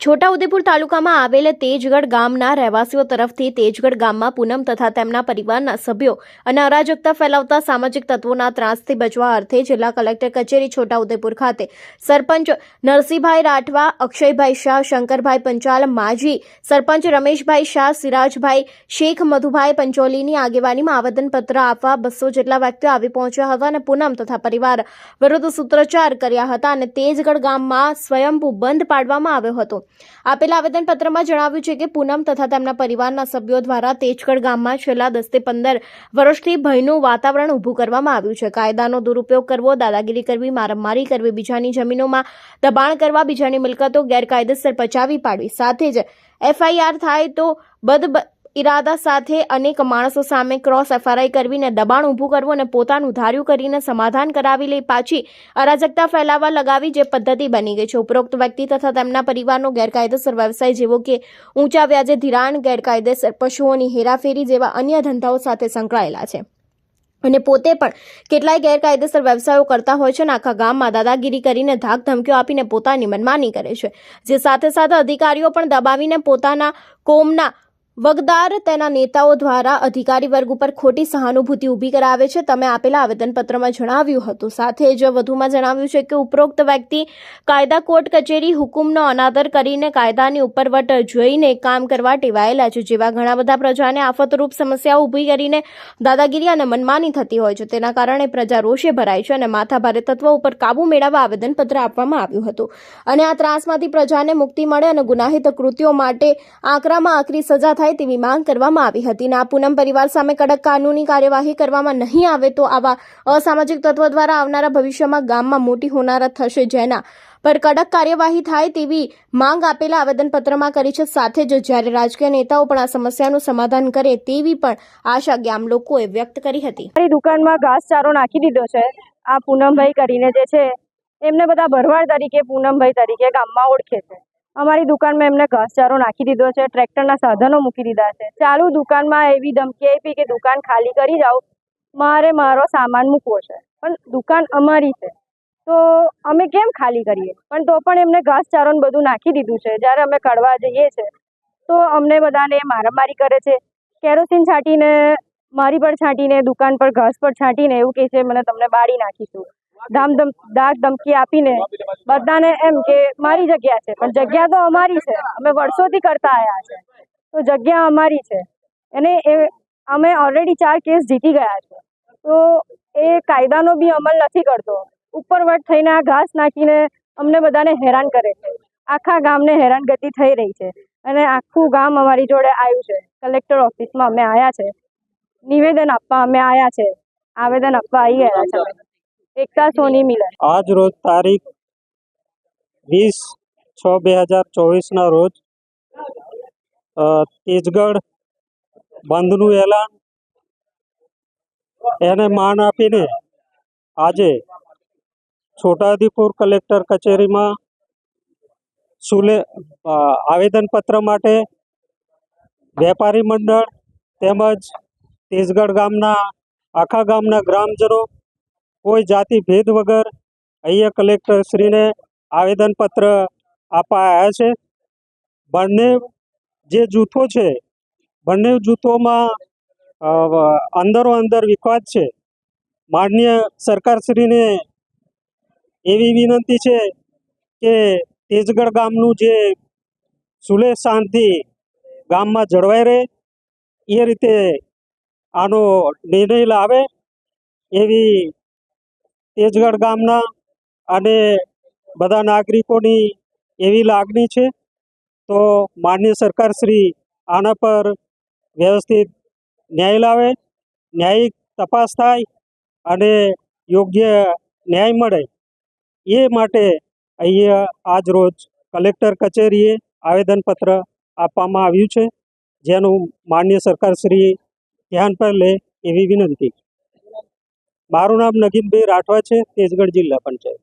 છોટાઉદેપુર તાલુકામાં આવેલ તેજગઢ ગામના રહેવાસીઓ તરફથી તેજગઢ ગામમાં પૂનમ તથા તેમના પરિવારના સભ્યો અને અરાજકતા ફેલાવતા સામાજિક તત્વોના ત્રાસથી બચવા અર્થે જિલ્લા કલેક્ટર કચેરી છોટાઉદેપુર ખાતે સરપંચ નરસિંહભાઈ રાઠવા, અક્ષયભાઈ શાહ, શંકરભાઈ પંચાલ, માજી સરપંચ રમેશભાઈ શાહ, સિરાજભાઈ શેખ, મધુભાઈ પંચોલીની આગેવાનીમાં આવેદનપત્ર આપવા બસો જેટલા વ્યક્તિઓ આવી પહોંચ્યા હતા અને પૂનમ તથા પરિવાર વિરુદ્ધ સૂત્રોચ્ચાર કર્યા હતા અને તેજગઢ ગામમાં સ્વયંભૂ બંધ પાડવામાં આવ્યો હતો. આપેલા આવેદનપત્રમાં જણાવ્યું છે કે પૂનમ તથા તેમના પરિવારના સભ્યો દ્વારા તેજગઢ ગામમાં છેલ્લા દસથી પંદર વર્ષથી ભયનું વાતાવરણ ઊભું કરવામાં આવ્યું છે. કાયદાનો દુરુપયોગ કરવો, દાદાગીરી કરવી, મારામારી કરવી, બીજાની જમીનોમાં દબાણ કરવા, બીજાની મિલકતો ગેરકાયદેસર પચાવી પાડવી, સાથે જ એફઆઈઆર થાય તો બદ ઇરાદા સાથે અનેક માણસો સામે ક્રોસ એફઆરઆઈ કરવીને દબાણ ઊભું કરવું અને પોતાનું ધાર્યું કરીને સમાધાન કરાવી લઈ પાછી અરાજકતા ફેલાવવા લગાવી જે પદ્ધતિ બની ગઈ છે. ઉપરોક્ત વ્યક્તિ તથા તેમના પરિવારનો ગેરકાયદેસર વ્યવસાય જેવો કે ઊંચા વ્યાજે ધિરાણ, ગેરકાયદેસર પશુઓની હેરાફેરી જેવા અન્ય ધંધાઓ સાથે સંકળાયેલા છે. અને પોતે પણ કેટલાય ગેરકાયદેસર વ્યવસાયો કરતા હોય છે અને આખા ગામમાં દાદાગીરી કરીને ધાક ધમકીઓ આપીને પોતાની મનમાની કરે છે. જે સાથે સાથે અધિકારીઓ પણ દબાવીને પોતાના કોમના વગદાર તેના નેતાઓ દ્વારા અધિકારી વર્ગ ઉપર ખોટી સહાનુભૂતિ ઊભી કરાવે છે. તમે આપેલા આવેદનપત્રમાં જણાવ્યું હતું. સાથે જ વધુમાં જણાવ્યું છે કે ઉપરોક્ત વ્યક્તિ કાયદા કોર્ટ કચેરી હુકુમનો અનાદર કરીને કાયદાની ઉપરવટ જોઈને કામ કરવા ટેવાયેલા છે. જેવા ઘણા બધા પ્રજાને આફતરૂપ સમસ્યાઓ ઊભી કરીને દાદાગીરી અને મનમાની થતી હોય છે. તેના કારણે પ્રજા રોષે ભરાય છે અને માથાભારે તત્વો ઉપર કાબુ મેળવવા આવેદનપત્ર આપવામાં આવ્યું હતું. અને આ ત્રાસમાંથી પ્રજાને મુક્તિ મળે અને ગુનાહિત કૃત્યો માટે આકરામાં આકરી સજા થાય તેવી માંગ કરવામાં આવી હતી અને પૂનમ પરિવાર સામે કડક કાનૂની કાર્યવાહી કરવામાં નહીં આવે તો આવા અસામાજિક તત્વો દ્વારા આવનારા ભવિષ્યમાં ગામમાં મોટી હોનારત થશે જેના પર કડક કાર્યવાહી થાય તેવી માંગ આપેલા આવેદનપત્રમાં કરી છે. સાથે જ જ્યારે રાજકીય નેતાઓ પણ આ સમસ્યાનું સમાધાન કરે તેવી પણ આશા ગામ લોકોએ વ્યક્ત કરી હતી. દુકાનમાં ઘાસચારો નાખી દીધો છે. આ પૂનમભાઈ કરીને જે છે, એમને બધા ભરવાડ તરીકે પૂનમભાઈ તરીકે ગામમાં ઓળખે છે. અમારી દુકાનમાં એમને ઘાસચારો નાખી દીધો છે, ટ્રેક્ટરના સાધનો મૂકી દીધા છે. ચાલુ દુકાનમાં એવી ધમકી આપી કે દુકાન ખાલી કરી જાઓ, મારે મારો સામાન મૂકવો છે. પણ દુકાન અમારી છે. તો અમે કેમ ખાલી કરીએ? પણ તો પણ એમને ઘાસચારો ને બધું નાખી દીધું છે. જ્યારે અમે કડવા જઈએ છે, તો અમને બધાને મારામારી કરે છે. કેરોસીન છાંટીને, મારી પર છાંટીને, દુકાન પર, ઘાસ પર છાંટીને એવું કહે છે, મને તમને બાળી નાખીશું. ધામ દાગ ધમકી આપીને બધાને એમ કે મારી જગ્યા છે, પણ જગ્યા તો અમારી છે. અમે વર્ષોથી કરતા આવ્યા છે. તો જગ્યા અમારી છે. અને એ અમે ઓલરેડી ચાર કેસ જીતી ગયા છે. તો એ કાયદાનો બી અમલ નથી કરતો. ઉપરવટ થઈને આ ઘાસ નાખીને અમને બધાને હેરાન કરે છે. આખા ગામને હેરાનગતિ થઈ રહી છે. અને આખું ગામ અમારી જોડે આવ્યું છે. કલેક્ટર ઓફિસમાં અમે આવ્યા છે. નિવેદન આપવા અમે આવ્યા છે. આવેદન આપવા આવી ગયા છે. એકતા સોની મિલન. આજ રોજ તારીખ વીસ છ બે હજાર ચોવીસના રોજ તેજગઢ બંધનું એલાન એને માન આપીને આજે છોટાઉદેપુર કલેક્ટર કચેરીમાં સુલે આવેદનપત્ર માટે વેપારી મંડળ તેમજ તેજગઢ ગામના આખા ગામના ગ્રામજનો કોઈ જાતિ ભેદ વગર અહીંયા કલેક્ટર શ્રીને આવેદનપત્ર આપવા આવ્યા છે. બંને જે જૂથો છે, બંને જૂથોમાં અંદરો અંદર વિખવાદ છે. માન્ય સરકારશ્રીને એવી વિનંતી છે કે તેજગઢ ગામનું જે સુલેહ શાંતિ ગામમાં જળવાઈ રહે, એ રીતે આનો નિર્ણય લાવે એવી તેજગઢ ગામના અને બધા નાગરિકોની એવી લાગણી છે. તો માન્ય સરકારશ્રી આના પર વ્યવસ્થિત ન્યાય લાવે, ન્યાયિક તપાસ થાય અને યોગ્ય ન્યાય મળે. એ માટે અહીંયા આજ રોજ કલેક્ટર કચેરીએ આવેદનપત્ર આપવામાં આવ્યું છે. જેનું માન્ય સરકારશ્રી ધ્યાન પર લે એવી વિનંતી. મારું નામ નગીનભાઈ રાઠવા છે તેજગઢ જિલ્લા પંચાયત.